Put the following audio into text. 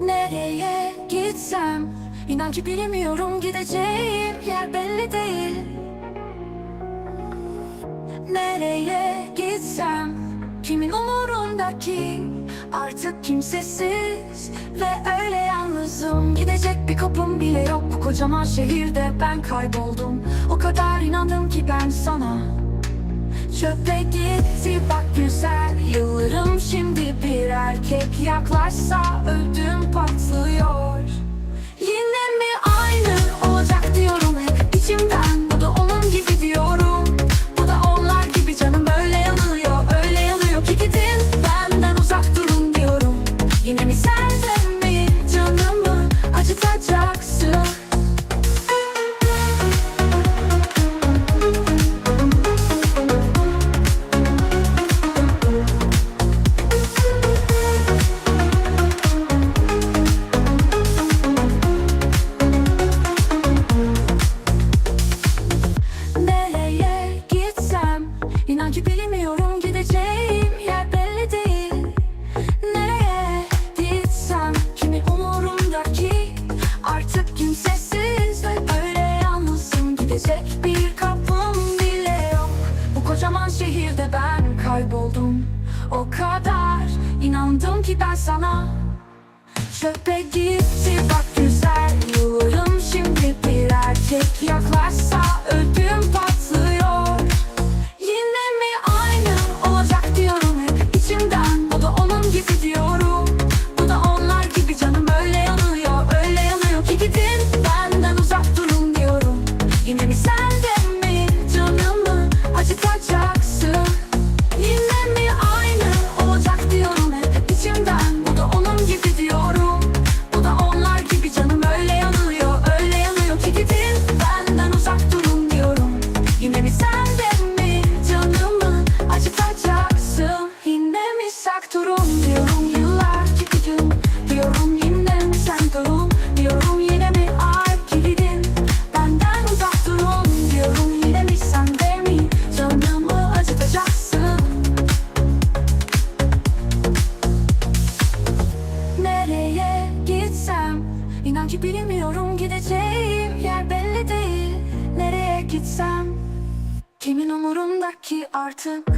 Nereye gitsem? İnan ki bilmiyorum gideceğim yer belli değil. Nereye gitsem? Kimin umurunda ki Artık kimsesiz Ve öyle yalnızım. Gidecek bir kapım bile yok. Bu kocaman şehirde ben kayboldum. O kadar inandım ki ben sana. Çöpe gitti bak güzel. Yıllarım şimdi bir erkek. Yaklaşsa Artık kimsesiz ve öyle yalnızım. Gidecek bir kapım bile yok. Bu kocaman şehirde ben kayboldum. O kadar inandım ki ben sana. Çöpe gitti bak güzel İnan ki bilmiyorum gideceğim yer belli değil. Nereye gitsem? Kimin umurumda ki artık